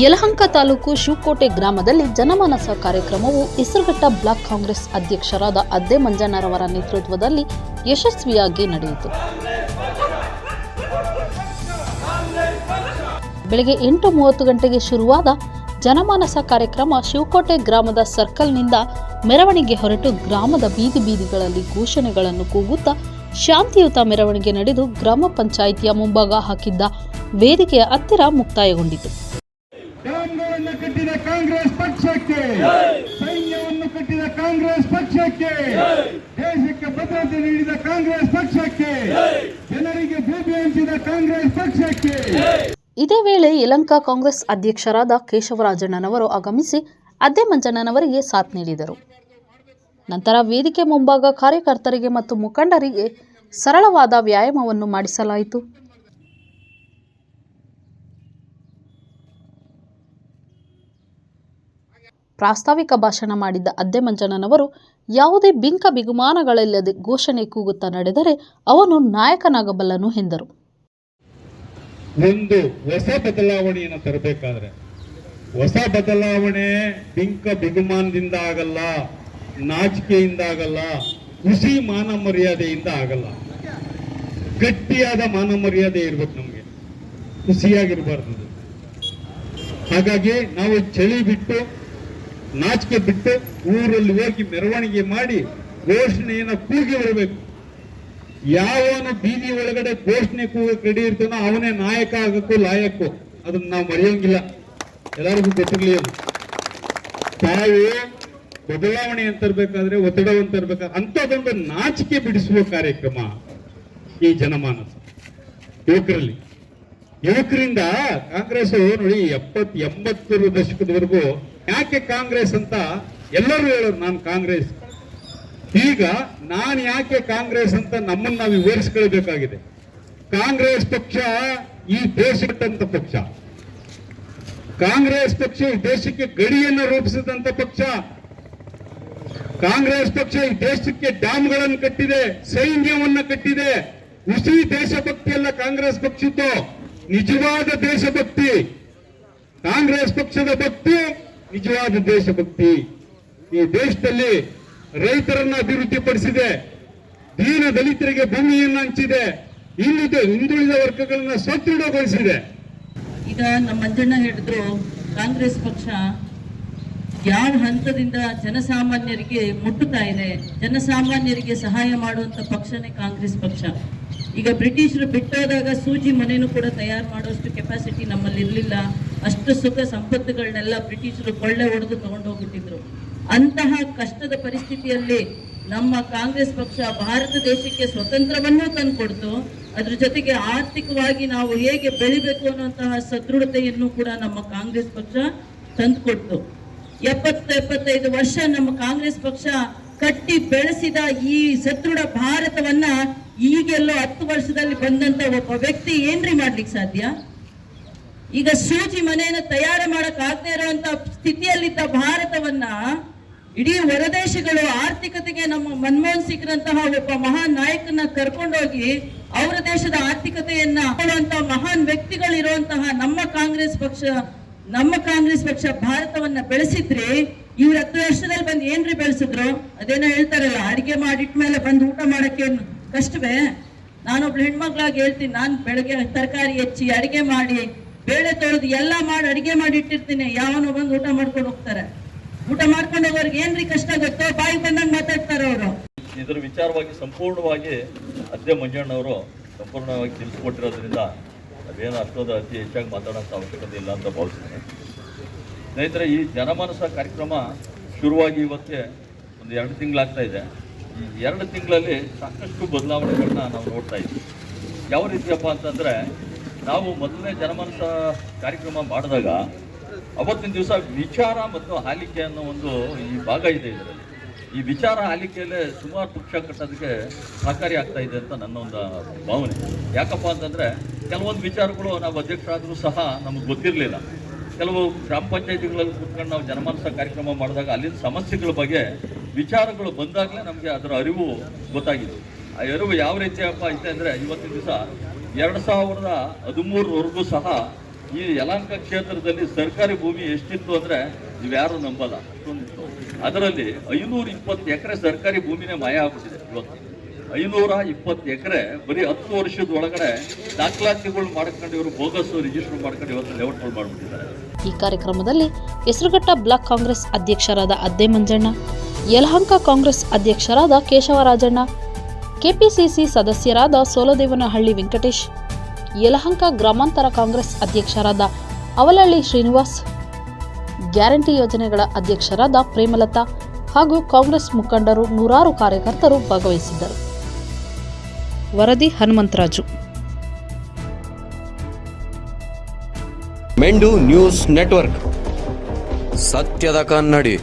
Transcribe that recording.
ಯಲಹಂಕ ತಾಲೂಕು ಶಿವಕೋಟೆ ಗ್ರಾಮದಲ್ಲಿ ಜನಮಾನಸ ಕಾರ್ಯಕ್ರಮವು ಹೆಸರುಘಟ್ಟ ಬ್ಲಾಕ್ ಕಾಂಗ್ರೆಸ್ ಅಧ್ಯಕ್ಷರಾದ ಅದ್ದೆ ಮಂಜಣ್ಣರವರ ನೇತೃತ್ವದಲ್ಲಿ ಯಶಸ್ವಿಯಾಗಿ ನಡೆಯಿತು. ಬೆಳಗ್ಗೆ ಎಂಟು ಮೂವತ್ತು ಗಂಟೆಗೆ ಶುರುವಾದ ಜನಮಾನಸ ಕಾರ್ಯಕ್ರಮ ಶಿವಕೋಟೆ ಗ್ರಾಮದ ಸರ್ಕಲ್ನಿಂದ ಮೆರವಣಿಗೆ ಹೊರಟು ಗ್ರಾಮದ ಬೀದಿ ಬೀದಿಗಳಲ್ಲಿ ಘೋಷಣೆಗಳನ್ನು ಕೂಗುತ್ತಾ ಶಾಂತಿಯುತ ಮೆರವಣಿಗೆ ನಡೆದು ಗ್ರಾಮ ಪಂಚಾಯಿತಿಯ ಮುಂಭಾಗ ಹಾಕಿದ್ದ ವೇದಿಕೆಯ ಹತ್ತಿರ ಮುಕ್ತಾಯಗೊಂಡಿತು. ಕಾಂಗ್ರೆಸ್ ಪಕ್ಷಕ್ಕೆ. ಸೈನ್ಯವನ್ನು ಕಟ್ಟಿದ ಕಾಂಗ್ರೆಸ್ ಪಕ್ಷಕ್ಕೆ. ದೇಶಕ್ಕೆ ಭದ್ರತೆ ನೀಡಿದ ಕಾಂಗ್ರೆಸ್ ಪಕ್ಷಕ್ಕೆ. ಜನರಿಗೆ ಭೂಮಿ ಹಂಚಿದ ಕಾಂಗ್ರೆಸ್ ಪಕ್ಷಕ್ಕೆ. ಇದೇ ವೇಳೆ ಯಲಂಕ ಕಾಂಗ್ರೆಸ್ ಅಧ್ಯಕ್ಷರಾದ ಕೇಶವರಾಜಣ್ಣನವರು ಆಗಮಿಸಿ ಅದೇ ಮಂಜಣ್ಣನವರಿಗೆ ಸಾಥ್ ನೀಡಿದರು. ನಂತರ ವೇದಿಕೆ ಮುಂಭಾಗ ಕಾರ್ಯಕರ್ತರಿಗೆ ಮತ್ತು ಮುಖಂಡರಿಗೆ ಸರಳವಾದ ವ್ಯಾಯಾಮವನ್ನು ಮಾಡಿಸಲಾಯಿತು. ಪ್ರಾಸ್ತಾವಿಕ ಭಾಷಣ ಮಾಡಿದ್ದ ಅದ್ದೆ ಮಂಜಣ್ಣನವರು ಯಾವುದೇ ಬಿಂಕ ಬಿಗುಮಾನಗಳಿಲ್ಲದೆ ಘೋಷಣೆ ಕೂಗುತ್ತಾ ನಡೆದರೆ ಅವನು ನಾಯಕನಾಗಬಲ್ಲನು ಎಂದರು ಒಂದು ಹೊಸ ಬದಲಾವಣೆಯನ್ನು ತರಬೇಕಾದ್ರೆ, ಹೊಸ ಬದಲಾವಣೆ ಬಿಂಕ ಬಿಗುಮಾನದಿಂದ ಆಗಲ್ಲ, ನಾಚಿಕೆಯಿಂದ ಆಗಲ್ಲ ಹುಸಿ ಮಾನ ಮರ್ಯಾದೆಯಿಂದ ಆಗಲ್ಲ ಗಟ್ಟಿಯಾದ ಮಾನ ಮರ್ಯಾದೆ ಇರ್ಬೇಕು ನಮಗೆ ಖುಷಿಯಾಗಿರ್ಬಾರ್ದು. ಹಾಗಾಗಿ ನಾವು ಚಳಿ ಬಿಟ್ಟು ನಾಚಿಕೆ ಬಿಟ್ಟು ಊರಲ್ಲಿ ಹೋಗಿ ಮೆರವಣಿಗೆ ಮಾಡಿ ಘೋಷಣೆಯನ್ನು ಕೂಗಿ ಬರಬೇಕು. ಯಾವನು ಬೀದಿ ಒಳಗಡೆ ಘೋಷಣೆ ಕೂಗಕ್ಕೆ ರೆಡಿ ಇರ್ತಾನೋ ಅವನೇ ನಾಯಕ ಆಗಕ್ಕೂ ಲಾಯಕ್ಕೂ ಅದನ್ನ ನಾವು ಮರೆಯೋಂಗಿಲ್ಲ. ಎಲ್ಲರಿಗೂ ಗೊತ್ತಿರ್ಲಿ ಅದು. ತಾವು ಬದಲಾವಣೆ ಅಂತ ತರ್ಬೇಕಾದ್ರೆ ಒತ್ತಡವನ್ನು ಅಂಥದ್ದೊಂದು ನಾಚಿಕೆ ಬಿಡಿಸುವ ಕಾರ್ಯಕ್ರಮ ಈ ಜನಮಾನಸ. ಯುವಕರಲ್ಲಿ ಯುವಕರಿಂದ ಕಾಂಗ್ರೆಸ್ ನೋಡಿ ಎಪ್ಪತ್ ಎಂಬತ್ತರ ದಶಕದವರೆಗೂ ಯಾಕೆ ಕಾಂಗ್ರೆಸ್ ಅಂತ ಎಲ್ಲರೂ ಹೇಳೋರು, ನಾನು ಕಾಂಗ್ರೆಸ್. ಈಗ ನಾನು ಯಾಕೆ ಕಾಂಗ್ರೆಸ್ ಅಂತ ನಮ್ಮನ್ನ ನಾವು ವಿವರಿಸ್ಕೊಳ್ಬೇಕಾಗಿದೆ. ಕಾಂಗ್ರೆಸ್ ಪಕ್ಷ ಈ ದೇಶಕ್ಕಂತ ಪಕ್ಷ. ಕಾಂಗ್ರೆಸ್ ಪಕ್ಷ ಈ ದೇಶಕ್ಕೆ ಗಡಿಯನ್ನು ರೂಪಿಸಿದಂತ ಪಕ್ಷ. ಕಾಂಗ್ರೆಸ್ ಪಕ್ಷ ಈ ದೇಶಕ್ಕೆ ಡ್ಯಾಮ್ಗಳನ್ನು ಕಟ್ಟಿದೆ, ಸೈನ್ಯವನ್ನ ಕಟ್ಟಿದೆ. ಉಸಿ ದೇಶಭಕ್ತಿ ಎಲ್ಲ ಕಾಂಗ್ರೆಸ್ ಪಕ್ಷದ್ದು. ನಿಜವಾದ ದೇಶಭಕ್ತಿ. ಕಾಂಗ್ರೆಸ್ ಪಕ್ಷದ ಭಕ್ತಿ, ನಿಜವಾದ ದೇಶಭಕ್ತಿ. ಈ ದೇಶದಲ್ಲಿ ರೈತರನ್ನ ಅಭಿವೃದ್ಧಿಪಡಿಸಿದೆ. ದೀನ ದಲಿತರಿಗೆ ಭೂಮಿಯನ್ನು ಹಂಚಿದೆ. ಇಲ್ಲಿದೆ ಹಿಂದುಳಿದ ವರ್ಗಗಳನ್ನ ಸದೃಢಗೊಳಿಸಿದೆ ಈಗ ನಮ್ಮ ಮಂಜಣ್ಣ ಹೇಳಿದ್ರು, ಕಾಂಗ್ರೆಸ್ ಪಕ್ಷ ಯಾವ ಹಂತದಿಂದ ಜನಸಾಮಾನ್ಯರಿಗೆ ಮುಟ್ಟುತ್ತಾ ಇದೆ? ಜನಸಾಮಾನ್ಯರಿಗೆ ಸಹಾಯ ಮಾಡುವಂತ ಪಕ್ಷನೇ ಕಾಂಗ್ರೆಸ್ ಪಕ್ಷ. ಈಗ ಬ್ರಿಟಿಷರು ಬಿಟ್ಟಾದಾಗ ಸೂಜಿ ಮನೆಯೂ ಕೂಡ ತಯಾರು ಮಾಡೋಷ್ಟು ಕೆಪಾಸಿಟಿ ನಮ್ಮಲ್ಲಿ ಇರಲಿಲ್ಲ. ಅಷ್ಟು ಸುಖ ಸಂಪತ್ತುಗಳನ್ನೆಲ್ಲ ಬ್ರಿಟಿಷರು ಕೊಳ್ಳೆ ಹೊಡೆದು ತಗೊಂಡು ಹೋಗ್ಬಿಟ್ಟಿದ್ರು ಅಂತಹ ಕಷ್ಟದ ಪರಿಸ್ಥಿತಿಯಲ್ಲಿ ನಮ್ಮ ಕಾಂಗ್ರೆಸ್ ಪಕ್ಷ ಭಾರತ ದೇಶಕ್ಕೆ ಸ್ವತಂತ್ರವನ್ನೂ ತಂದುಕೊಡ್ತು. ಅದ್ರ ಜೊತೆಗೆ ಆರ್ಥಿಕವಾಗಿ ನಾವು ಹೇಗೆ ಬೆಳಿಬೇಕು ಅನ್ನುವಂತಹ ಸದೃಢತೆಯನ್ನು ಕೂಡ ನಮ್ಮ ಕಾಂಗ್ರೆಸ್ ಪಕ್ಷ ತಂದುಕೊಡ್ತು. ಎಪ್ಪತ್ತು ಎಪ್ಪತ್ತೈದು ವರ್ಷ ನಮ್ಮ ಕಾಂಗ್ರೆಸ್ ಪಕ್ಷ ಕಟ್ಟಿ ಬೆಳೆಸಿದ ಈ ಸದೃಢ ಭಾರತವನ್ನ ಈಗೆಲ್ಲೋ ಹತ್ತು ವರ್ಷದಲ್ಲಿ ಬಂದಂತ ಒಬ್ಬ ವ್ಯಕ್ತಿ ಏನ್ರಿ ಮಾಡ್ಲಿಕ್ಕೆ ಸಾಧ್ಯ? ಈಗ ಸೂಜಿ ಮನೆಯನ್ನ ತಯಾರು ಮಾಡಕ್ ಆಗದೆ ಇರುವಂತ ಸ್ಥಿತಿಯಲ್ಲಿದ್ದ ಭಾರತವನ್ನ ಇಡೀ ಹೊರದೇಶಗಳು ಆರ್ಥಿಕತೆಗೆ ನಮ್ಮ ಮನಮೋಹನ್ ಸಿಂಗ್ರಂತಹ ಒಬ್ಬ ಮಹಾನ್ ನಾಯಕನ ಕರ್ಕೊಂಡೋಗಿ ಅವರ ದೇಶದ ಆರ್ಥಿಕತೆಯನ್ನ ಮಹಾನ್ ವ್ಯಕ್ತಿಗಳಿರುವಂತಹ ನಮ್ಮ ಕಾಂಗ್ರೆಸ್ ಪಕ್ಷ, ನಮ್ಮ ಕಾಂಗ್ರೆಸ್ ಪಕ್ಷ ಭಾರತವನ್ನ ಬೆಳೆಸಿದ್ರಿ ಇವ್ರ ಹತ್ತು ವರ್ಷದಲ್ಲಿ ಬಂದು ಏನ್ರಿ ಬೆಳೆಸಿದ್ರು? ಅದೇನೋ ಹೇಳ್ತಾರಲ್ಲ, ಅಡಿಗೆ ಮಾಡಿಟ್ಮೇಲೆ ಬಂದು ಊಟ ಮಾಡಕ್ಕೆ ಕಷ್ಟವೇ? ನಾನೊಬ್ಳು ಹೆಣ್ಮಕ್ಳಾಗಿ ಹೇಳ್ತೀನಿ, ನಾನು ಬೆಳಗ್ಗೆ ತರಕಾರಿ ಹೆಚ್ಚಿ ಅಡಿಗೆ ಮಾಡಿ, ಬೇಳೆ ತೊಳೆದು ಎಲ್ಲ ಮಾಡಿ ಅಡಿಗೆ ಮಾಡಿ ಇಟ್ಟಿರ್ತೀನಿ. ಯಾವನೋ ಬಂದು ಊಟ ಮಾಡ್ಕೊಂಡು ಹೋಗ್ತಾರೆ. ಊಟ ಮಾಡ್ಕೊಂಡು ಹೋಗೋರ್ಗೆ ಏನ್ರಿ ಕಷ್ಟ ಗೊತ್ತೋ? ಬಾಯಿ ಬಂದಂಗೆ ಮಾತಾಡ್ತಾರೆ ಅವರು. ಇದರ ವಿಚಾರವಾಗಿ ಸಂಪೂರ್ಣವಾಗಿ ಅದೇ ಮಂಜಣ್ಣವರು ಸಂಪೂರ್ಣವಾಗಿ ತಿಳಿಸ್ಕೊಟ್ಟಿರೋದ್ರಿಂದ ಅದೇನು ಅಷ್ಟೊಂದು ಅತಿ ಹೆಚ್ಚಾಗಿ ಮಾತಾಡೋಂಥ ಅವಶ್ಯಕತೆ ಇಲ್ಲ ಅಂತ ಭಾವಿಸ್ತೀನಿ. ಸ್ನೇಹಿತರೆ, ಈ ಜನಮಾನಸ ಕಾರ್ಯಕ್ರಮ ಶುರುವಾಗಿ ಇವತ್ತೇ ಒಂದು ಎರಡು ತಿಂಗಳಾಗ್ತಾ ಇದೆ. ಎರಡು ತಿಂಗಳಲ್ಲಿ ಸಾಕಷ್ಟು ಬದಲಾವಣೆಗಳನ್ನ ನಾವು ನೋಡ್ತಾ ಇದ್ದೀವಿ ಯಾವ ರೀತಿಯಪ್ಪ ಅಂತಂದರೆ, ನಾವು ಮೊದಲನೇ ಜನಮಾನಸ ಕಾರ್ಯಕ್ರಮ ಮಾಡಿದಾಗ ಅವತ್ತಿನ ದಿವಸ ವಿಚಾರ ಮತ್ತು ಆಲಿಕೆ ಅನ್ನೋ ಒಂದು ಈ ಭಾಗ ಇದೆ ಇದರಲ್ಲಿ. ಈ ವಿಚಾರ ಆಲಿಕೆಯಲ್ಲೇ ಸುಮಾರು ಪಕ್ಷ ಕಟ್ಟೋದಕ್ಕೆ ಸಹಕಾರಿ ಆಗ್ತಾ ಇದೆ ಅಂತ ನನ್ನ ಒಂದು ಭಾವನೆ. ಯಾಕಪ್ಪ ಅಂತಂದರೆ, ಕೆಲವೊಂದು ವಿಚಾರಗಳು ನಾವು ಅಧ್ಯಕ್ಷರಾದರೂ ಸಹ ನಮಗೆ ಗೊತ್ತಿರಲಿಲ್ಲ. ಕೆಲವು ಗ್ರಾಮ ಪಂಚಾಯತಿಗಳಲ್ಲಿ ಕೂತ್ಕೊಂಡು ನಾವು ಜನಮಾನಸ ಕಾರ್ಯಕ್ರಮ ಮಾಡಿದಾಗ ಅಲ್ಲಿನ ಸಮಸ್ಯೆಗಳ ಬಗ್ಗೆ ವಿಚಾರಗಳು ಬಂದಾಗಲೇ ನಮಗೆ ಅದರ ಅರಿವು ಗೊತ್ತಾಗಿದೆ. ಆ ಅರಿವು ಯಾವ ರೀತಿಯಪ್ಪ ಐತೆ ಅಂದರೆ ಇವತ್ತಿನ ದಿವಸ ಎರಡು ಸಾವಿರದ ಹದಿಮೂರರವರೆಗೂ ಸಹ ಈ ಯಲಹಂಕ ಕ್ಷೇತ್ರದಲ್ಲಿ ಸರ್ಕಾರಿ ಭೂಮಿ ಎಷ್ಟಿತ್ತು ಅಂದ್ರೆ ನೀವ್ಯಾರು ನಂಬಲ್ಲ. ಅಷ್ಟೊಂದಿತ್ತು ಅದರಲ್ಲಿ ಐನೂರ ಇಪ್ಪತ್ತು ಎಕರೆ ಸರ್ಕಾರಿ ಭೂಮಿನೇ ಮಾಯ ಆಗ್ಬಿಟ್ಟಿದೆ ಇವತ್ತು. ಐನೂರ ಇಪ್ಪತ್ತು ಎಕರೆ ಬರೀ ಹತ್ತು ವರ್ಷದ ಒಳಗಡೆ ದಾಖಲಾತಿಗಳು ಮಾಡ್ಕೊಂಡು ಇವರು ಬೋಗಸ್ ರಿಜಿಸ್ಟರ್ ಮಾಡ್ಕೊಂಡು ಇವತ್ತು ಲೇಔಟ್ಗಳು ಮಾಡ್ಬಿಟ್ಟಿದ್ದಾರೆ. ಈ ಕಾರ್ಯಕ್ರಮದಲ್ಲಿ ಹೆಸರುಘಟ್ಟ ಬ್ಲಾಕ್ ಕಾಂಗ್ರೆಸ್ ಅಧ್ಯಕ್ಷರಾದ ಅದ್ದೆ ಮಂಜಣ್ಣ ಯಲಹಂಕ ಕಾಂಗ್ರೆಸ್ ಅಧ್ಯಕ್ಷರಾದ ಕೇಶವರಾಜಣ್ಣ, ಕೆಪಿಸಿಸಿ ಸದಸ್ಯರಾದ ಸೋಲದೇವನಹಳ್ಳಿ ವೆಂಕಟೇಶ್, ಯಲಹಂಕ ಗ್ರಾಮಾಂತರ ಕಾಂಗ್ರೆಸ್ ಅಧ್ಯಕ್ಷರಾದ ಅವಲಹಳ್ಳಿ ಶ್ರೀನಿವಾಸ್, ಗ್ಯಾರಂಟಿ ಯೋಜನೆಗಳ ಅಧ್ಯಕ್ಷರಾದ ಪ್ರೇಮಲತಾ ಹಾಗೂ ಕಾಂಗ್ರೆಸ್ ಮುಖಂಡರು ನೂರಾರು ಕಾರ್ಯಕರ್ತರು ಭಾಗವಹಿಸಿದ್ದರು. ವರದಿ ಹನುಮಂತರಾಜು. ಮೆಂಡು news network. ಸತ್ಯದ ಕನ್ನಡಿ.